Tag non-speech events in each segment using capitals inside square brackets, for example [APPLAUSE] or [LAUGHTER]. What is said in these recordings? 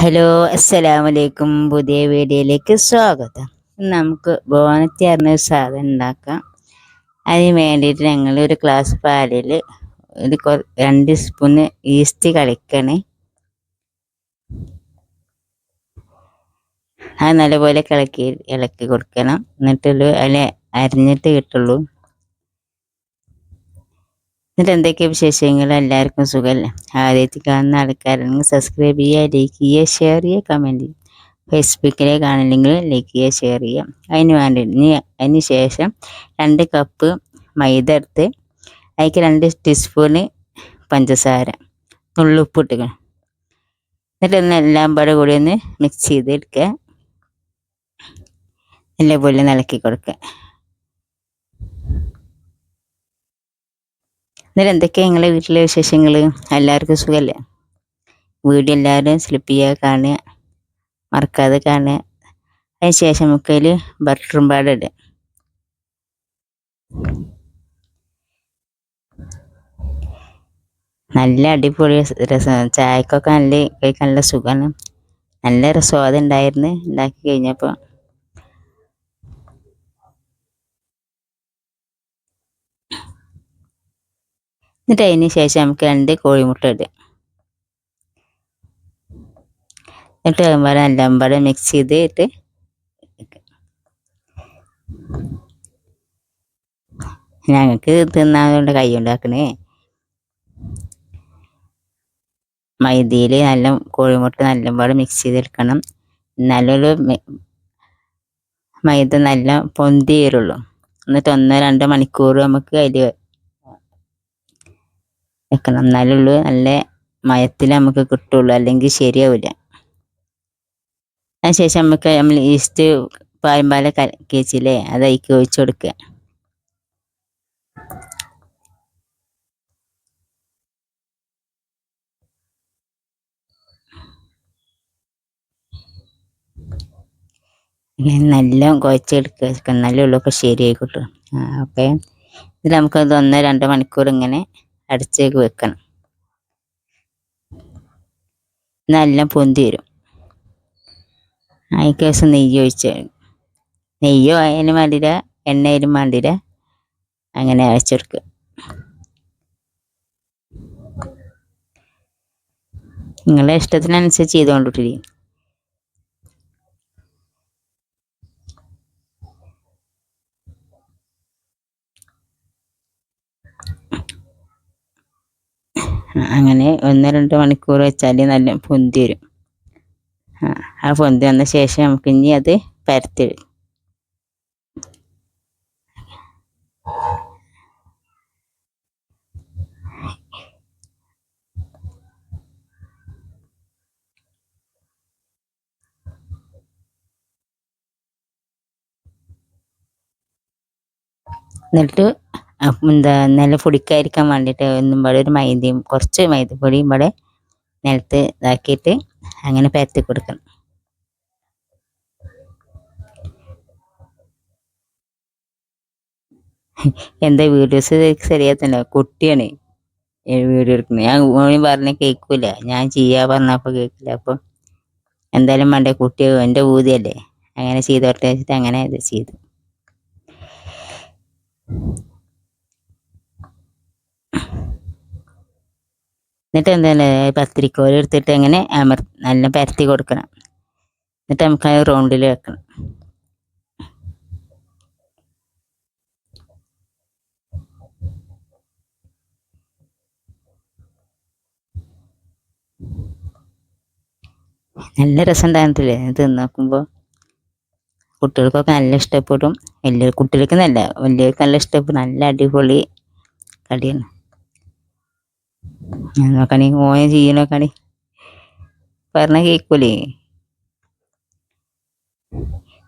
Hello അസ്സലാമലൈക്കും. പുതിയ വീഡിയോയിലേക്ക് സ്വാഗതം. നമുക്ക് ബോണത്തി അറിഞ്ഞ ഒരു സാധനം ഉണ്ടാക്കാം. അതിന് വേണ്ടിയിട്ട് ഞങ്ങൾ ഒരു ഗ്ലാസ് പാലിൽ ഒരു രണ്ട് സ്പൂണ് ഈസ്റ്റ് കളിക്കണേ അത് നല്ലപോലെ കിളക്കി ഇളക്കി കൊടുക്കണം. എന്നിട്ടുള്ളൂ അതിൽ അരിഞ്ഞിട്ട് കിട്ടുള്ളൂ എന്നിട്ട് എന്തൊക്കെ വിശേഷങ്ങൾ? എല്ലാവർക്കും സുഖമല്ലേ ആദ്യത്തെ കാണുന്ന ആൾക്കാരാണെങ്കിൽ സബ്സ്ക്രൈബ് ചെയ്യുക ലൈക്ക് ചെയ്യുക ഷെയർ ചെയ്യുക കമന്റ് ചെയ്യുക. ഫേസ്ബുക്കിലെ കാണില്ലെങ്കിൽ ലൈക്ക് ചെയ്യുക ഷെയർ ചെയ്യുക. അതിന് വേണ്ടി ഇനി അതിന് ശേഷം രണ്ട് കപ്പ് മൈദ എടുത്ത് അതിലേക്ക് രണ്ട് ടീസ്പൂണ് പഞ്ചസാര നുള്ളുപ്പ് ഇട്ടുക്കണം എന്നിട്ട് ഒന്ന് എല്ലാം പാടെ കൂടി ഒന്ന് മിക്സ് ചെയ്തെടുക്കുക. നല്ലപോലെ നിലക്കി കൊടുക്കുക. എന്നിട്ട് എന്തൊക്കെയാണ് നിങ്ങളെ വീട്ടിലെ വിശേഷങ്ങൾ എല്ലാവർക്കും സുഖമല്ലേ വീട് എല്ലാവരും സ്ലിപ്പ് ചെയ്യുക കാണുക മറക്കാതെ കാണുക. അതിന് ശേഷം മുക്കയിൽ ബട്ടറും പാടിട നല്ല അടിപൊളി രസം ചായക്കൊക്കെ നല്ല കഴിക്കാൻ നല്ല സുഖമാണ്. നല്ല രസം. ഉണ്ടായിരുന്നു. ഉണ്ടാക്കി കഴിഞ്ഞപ്പോൾ എന്നിട്ട് അതിന് ശേഷം നമുക്ക് രണ്ട് കോഴിമുട്ട ഇടുക. എന്നിട്ട് അതുപോലെ എല്ലാം പാടെ മിക്സ് ചെയ്തിട്ട് ഞങ്ങൾക്ക് തിന്നാതുകൊണ്ട് കൈ ഉണ്ടാക്കണേ. മൈദയിൽ നല്ല കോഴിമുട്ട നല്ലപോലെ മിക്സ് ചെയ്തെടുക്കണം. നല്ലൊരു മൈദ നല്ല പൊന്തി വരുള്ളൂ എന്നിട്ട് ഒന്നോ രണ്ടോ മണിക്കൂർ നമുക്ക് അതിൽ വെക്കണം എന്നാലുള്ളൂ നല്ല മയത്തിൽ നമുക്ക് കിട്ടുള്ളൂ അല്ലെങ്കിൽ ശരിയാവില്ല അതിനുശേഷം നമുക്ക് നമ്മൾ ഈസ്റ്റ് പായമ്പാല കേച്ചില്ലേ അത് അതിലേക്ക് ഒഴിച്ചു കൊടുക്കുക. നല്ല കുഴച്ചെടുക്കുക എന്നാലേ ഉള്ളൂ ശരിയായി കിട്ടും. ഓക്കെ ഇത് നമുക്കത് ഒന്നോ രണ്ടോ മണിക്കൂർ ഇങ്ങനെ അടച്ചേക്ക് വെക്കണം. നല്ല പൊന്തി വരും. അതിന് ശേഷം നെയ്യ് ഒഴിച്ച് നെയ്യോ അതിന് വേണ്ടില്ല എണ്ണയിലും വേണ്ടില്ല അങ്ങനെ അരച്ചെടുക്കുക നിങ്ങളുടെ ഇഷ്ടത്തിനനുസരിച്ച് ചെയ്തുകൊണ്ടിട്ടില്ലേ അങ്ങനെ ഒന്ന് രണ്ട് മണിക്കൂർ വെച്ചാൽ നല്ല പൊന്തി വരും ആ, പൊന്തി വന്ന ശേഷം നമുക്ക് ഇനി അത് പരത്തി എടുക്കാം. എന്നിട്ട് എന്താ നല്ല പൊടിക്കായിരിക്കാൻ വേണ്ടിയിട്ട് ഒന്നും പാടെ ഒരു മൈദയും കുറച്ച് മൈദപ്പൊടിയും ഇവിടെ നിലത്ത് ഇതാക്കിയിട്ട് അങ്ങനെ പരത്തി കൊടുക്കണം. എന്താ വീഡിയോസ് ശരിയാത്തല്ലോ കുട്ടിയാണ് വീഡിയോ എടുക്കുന്നത്. ഞാൻ മോളി പറഞ്ഞ കേൾക്കൂല. ഞാൻ ചെയ്യാ പറഞ്ഞപ്പോൾ കേൾക്കില്ല. അപ്പം എന്തായാലും വേണ്ട കുട്ടി എന്റെ ഊതിയല്ലേ? അങ്ങനെ ചെയ്തോട്ടെ വെച്ചിട്ട് അങ്ങനെ ഇത് ചെയ്തു. എന്നിട്ട് എന്താണ് പത്തിരിക്കോൽ എടുത്തിട്ട് അങ്ങനെ അമർ നല്ല പരത്തി കൊടുക്കണം. എന്നിട്ട് നമുക്ക് അത് റൗണ്ടിൽ വെക്കണം. നല്ല രസം ഉണ്ടായിരുന്നില്ലേ? തിന്നോക്കുമ്പോൾ നോക്കുമ്പോൾ കുട്ടികൾക്കൊക്കെ നല്ല ഇഷ്ടപ്പെടും. വലിയ കുട്ടികൾക്ക് നല്ല വലിയവർക്ക് നല്ല ഇഷ്ടപ്പെടും. നല്ല അടിപൊളി കടിയാണ്. നോക്കണേ ഓനെ ചെയ്യണോക്കണേ പറഞ്ഞ കേൾക്കൂലേ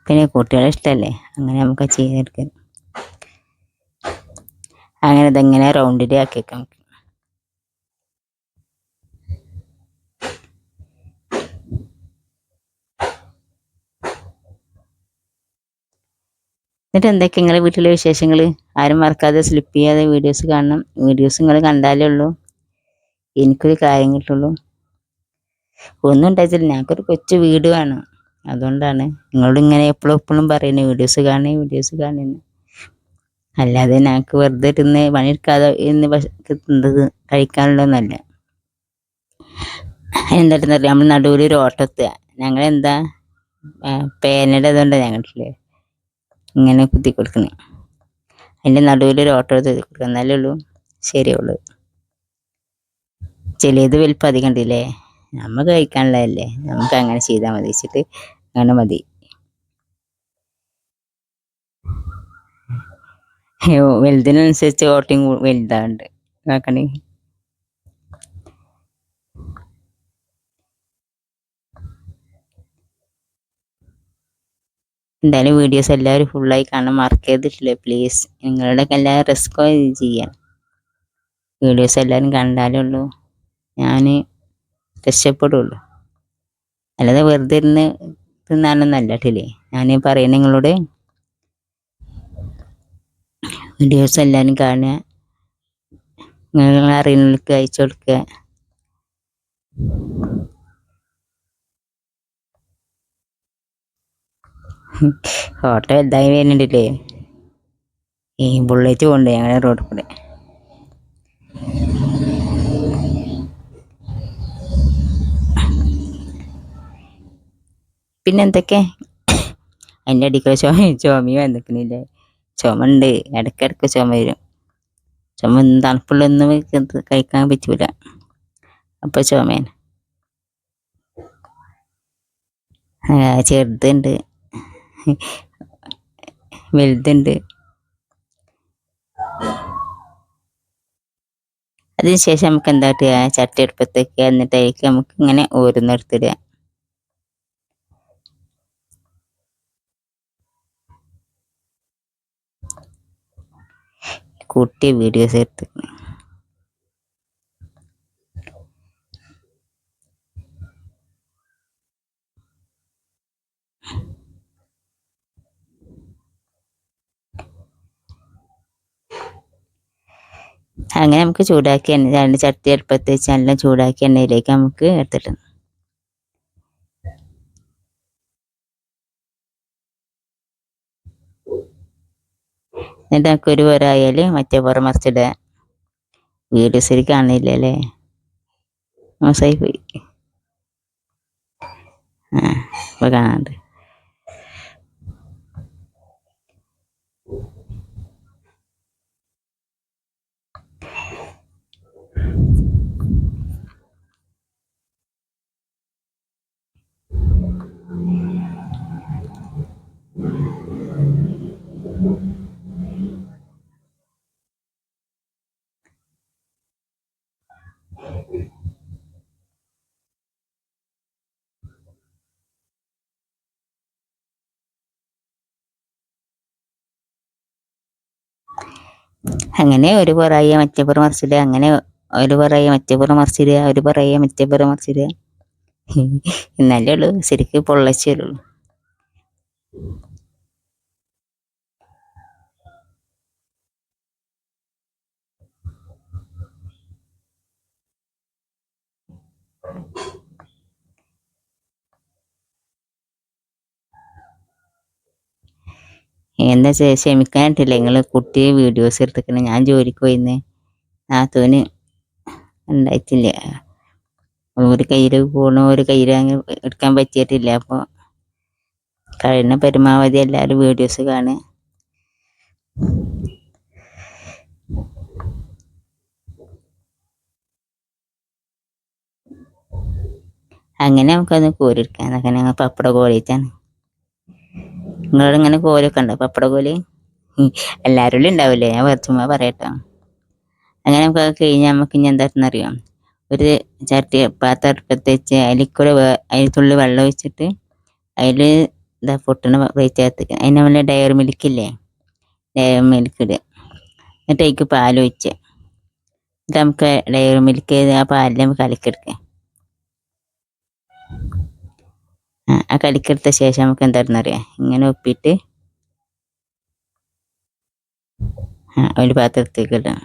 പിന്നെ കുട്ടികളെ ഇഷ്ടമല്ലേ അങ്ങനെ നമുക്ക് ചെയ്തെടുക്കാം അങ്ങനെ ഇതെങ്ങനെ റൗണ്ടിൽ ആക്കി വെക്കാം നമുക്ക്. എന്നിട്ട് എന്തൊക്കെ നിങ്ങളെ വീട്ടിലെ വിശേഷങ്ങൾ ആരും മറക്കാതെ സ്ലിപ്പ് ചെയ്യാതെ വീഡിയോസ് കാണണം. വീഡിയോസ് നിങ്ങൾ കണ്ടാലേ ഉള്ളൂ. എനിക്കൊരു കാര്യം കിട്ടുള്ളൂ ഒന്നും ഉണ്ടായിട്ടില്ല ഞങ്ങൾക്കൊരു കൊച്ചു വീട് വേണം. അതുകൊണ്ടാണ് നിങ്ങളോട് ഇങ്ങനെ എപ്പോഴും എപ്പോഴും പറയുന്നത്. വീഡിയോസ് കാണേ വീഡിയോസ് കാണുന്നു അല്ലാതെ ഞങ്ങൾക്ക് വെറുതെ ഇരുന്ന് പണിയെടുക്കാതെ ഇന്ന് കിട്ടുന്നത് കഴിക്കാനുള്ളതൊന്നല്ല എന്തായിരുന്നു നമ്മൾ നടുവിൽ ഒരു ഓട്ടത്തുക ഞങ്ങൾ എന്താ പേനയുടെ അതുകൊണ്ട് ഞങ്ങളില്ലേ ഇങ്ങനെ കുത്തി കൊടുക്കുന്നത് അതിന്റെ നടുവിൽ ഒരു ഓട്ടോ എടുത്ത് കൊടുക്കുക എന്നാലേ ഉള്ളൂ. ശരിയുള്ളൂ ചിലത് വലിപ്പം അധികം ഉണ്ടല്ലേ നമുക്ക് കഴിക്കാനുള്ളതല്ലേ. നമുക്ക് അങ്ങനെ ചെയ്താൽ മതി. വെച്ചിട്ട് അങ്ങനെ മതി. വലുതിനനുസരിച്ച് ഓട്ടിങ് വലുതാണ്ട് നോക്കണേ എന്തായാലും വീഡിയോസ് എല്ലാവരും ഫുള്ളായി കാണാൻ മാർക്ക് ചെയ്തിട്ടില്ലേ? പ്ലീസ് നിങ്ങളുടെ എല്ലാ റിസ്കോ ചെയ്യാം വീഡിയോസ് എല്ലാവരും കണ്ടാലേ ഉള്ളൂ. ഞാൻ രക്ഷപ്പെടുള്ളൂ. അല്ലാതെ വെറുതെ ഇരുന്ന് തിന്നാനൊന്നല്ല ടില്ലേ ഞാൻ പറയുന്ന നിങ്ങളോട് വീഡിയോസ് എല്ലാവരും കാണുക. നിങ്ങൾ അറിയുന്നവർക്ക് അയച്ചു കൊടുക്കുക. [LAUGHS] ഓട്ടോ എന്തായി വരുന്നുണ്ടല്ലേ? ഈ ബുള്ളറ്റ് കൊണ്ട് ഞങ്ങളുടെ റോഡിൽ കൂടെ. പിന്നെ എന്തൊക്കെ അതിന്റെ അടിക്കൽ ചുമ ചുമ വന്നിക്കണില്ലേ ചുമ ഉണ്ട് ഇടയ്ക്കിടയ്ക്ക് ചുമ വരും ചുമ തണുപ്പുള്ളൊന്നും കഴിക്കാൻ പറ്റൂല. അപ്പോൾ ചുമയാണ് ചെറുതുണ്ട്. വലുതുണ്ട്. അതിനുശേഷം നമുക്ക് എന്താ ചട്ടി എന്നിട്ട് എന്നിട്ടായിരിക്കും നമുക്ക് ഇങ്ങനെ ഓരോന്നെടുത്തിടുക കൂട്ടിയ വീഡിയോസ് എടുത്ത്. അങ്ങനെ നമുക്ക് ചൂടാക്കി എണ്ണ രണ്ട് ചട്ടി അടുപ്പത്ത് വെച്ച് നല്ല ചൂടാക്കി എണ്ണയിലേക്ക് നമുക്ക് എടുത്തിട്ട് എന്നിട്ട് നമുക്ക് ഒരു പുറമായാൽ മറ്റേ പുറം മറിച്ചിടുക ശരി കാണില്ലല്ലേ? മോശമായി പോയി ആ ഇപ്പോൾ കാണാണ്ട് അങ്ങനെ ഒരു പറയ മറ്റേപ്പുറം പുറം മറിച്ചിടുക അങ്ങനെ ഒരു പറയ മറ്റേപ്പുറം പുറം മറിച്ചിടുക ഒരു പറയ മറ്റേപ്പുറം പുറം മറിച്ചിടുക എന്നാലേ ഉള്ളൂ ശരിക്ക് പൊള്ളച്ചേ വരുള്ളൂ എന്താ ക്ഷമിക്കാനായിട്ടില്ല നിങ്ങൾ കുട്ടിയെ വീഡിയോസ് എടുത്തിക്കണം. ഞാൻ ജോലിക്ക് പോയിന്ന്. നാത്തൂന് ഉണ്ടായിട്ടില്ല. ഒരു കയ്യിൽ പോണ. ഒരു കയ്യിൽ അങ്ങ് എടുക്കാൻ പറ്റിയിട്ടില്ല. അപ്പോൾ കഴിയുന്ന പരമാവധി എല്ലാവരും വീഡിയോസ് കാണുക. അങ്ങനെ നമുക്കൊന്ന് കോരിയെടുക്കാം. അങ്ങനെ ഞങ്ങൾ പപ്പട കോരിയിട്ടാണ്. നിങ്ങളോട് ഇങ്ങനെ കോലൊക്കെ ഉണ്ടോ? പപ്പട കോൽ? എല്ലാവരും ഉണ്ടാവില്ലേ ഞാൻ ചുമ്മാ പറയട്ടോ. അങ്ങനെ നമുക്ക് കഴിഞ്ഞാൽ നമുക്ക് ഇനി എന്താണെന്നറിയാം ഒരു ചട്ടി പാത്രം അടുപ്പത്ത് വെച്ച് അതിൽ കൂടെ അതിൽ തുള്ളി വെള്ളം ഒഴിച്ചിട്ട് അതിൽ ഇതാ പൊട്ടണ വെച്ചകത്ത് അതിന് വല്ല ഡയറി മിൽക്ക് ഇല്ലേ? ഡയറി മിൽക്ക് ഇടുക. എന്നിട്ട് അതിക്ക് പാലൊഴിച്ച് എന്നിട്ട് നമുക്ക് ഡയറി മിൽക്ക് ആ പാലിൽ നമുക്ക് കലക്കെടുക്കാം ആ കലിക്കെടുത്ത ശേഷം നമുക്ക് എന്താണെന്ന് അറിയാം? ഇങ്ങനെ ഒപ്പിയിട്ട് ഒരു പാത്രത്തേക്ക് ഇടാം.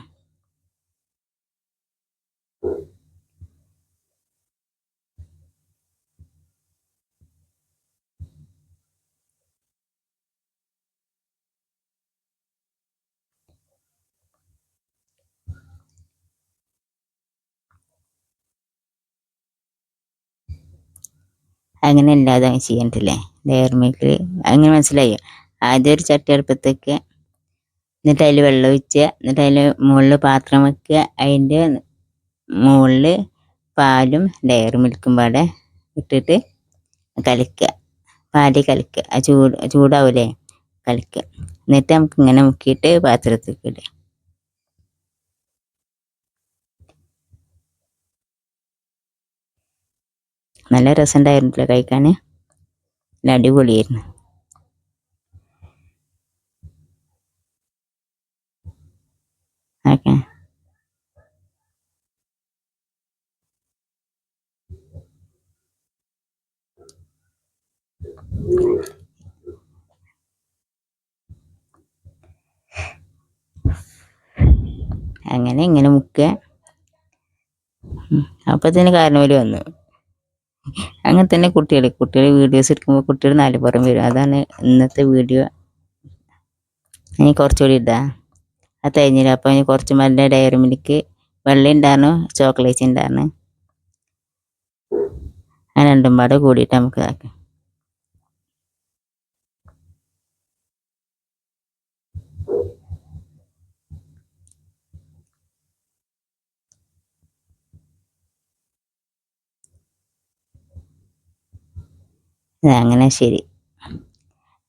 അങ്ങനെ അല്ലാതെ ചെയ്യണ്ടില്ലേ? ലെയർ മിൽക്കിൽ അങ്ങനെ മനസ്സിലായോ. ആദ്യം ഒരു ചട്ടി അടുപ്പത്തേക്ക് എന്നിട്ട് അതിൽ വെള്ളം ഒഴിച്ച് എന്നിട്ട് അതിൽ മുകളിൽ പാത്രം വെക്കുക. അതിന്റെ മുകളിൽ പാലും ഡയറി മിൽക്കും പാടെ ഇട്ടിട്ട് കലക്കുക. പാൽ കലക്കുക. ചൂട് ചൂടാവൂലേ? കലക്കുക. എന്നിട്ട് നമുക്ക് ഇങ്ങനെ മുക്കിയിട്ട് പാത്രത്തിൽ ഇടുക. നല്ല രസമുണ്ടായിരുന്നില്ല കഴിക്കാൻ നല്ല അടിപൊളിയായിരുന്നു. ഓക്കെ അങ്ങനെ ഇങ്ങനെ മുക്കുക അപ്പത്തിന് കാരണവര് വന്നു. അങ്ങനെ തന്നെ കുട്ടികൾ കുട്ടികൾ വീഡിയോസ് എടുക്കുമ്പോൾ കുട്ടികൾ നാല് പുറം വരും. അതാണ് ഇന്നത്തെ വീഡിയോ ഇനി കുറച്ചുകൂടി ഇടാ അത് കഴിഞ്ഞില്ല. അപ്പോൾ ഇനി കുറച്ച് നല്ല ഡയറി മിൽക്ക് വെള്ള ഉണ്ടായിരുന്നു ചോക്ലേറ്റ് ഉണ്ടായിരുന്നു. ആ രണ്ടും പാടെ കൂടിയിട്ട് നമുക്ക് ഇതാക്കാം. അങ്ങനെ ശരി.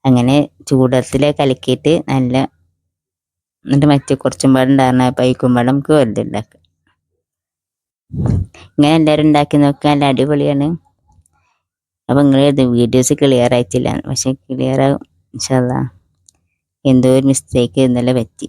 അങ്ങനെ ചൂടത്തിൽ കലക്കിയിട്ട് നല്ല എന്നിട്ട് മറ്റേ കുറച്ചും പാടം ഉണ്ടാകുന്ന പൈക്കും പാടം നമുക്ക് വെറുതെ ഉണ്ടാക്കാം ഇങ്ങനെ എല്ലാവരും ഉണ്ടാക്കി നോക്കാൻ നല്ല അടിപൊളിയാണ്. അപ്പം നിങ്ങൾ ഇത് വീഡിയോസ് ക്ലിയർ ആയിട്ടില്ല. പക്ഷെ ക്ലിയർ ആകും ഇൻഷല്ല എന്തോ ഒരു മിസ്റ്റേക്ക് ഇന്നലെ പറ്റി.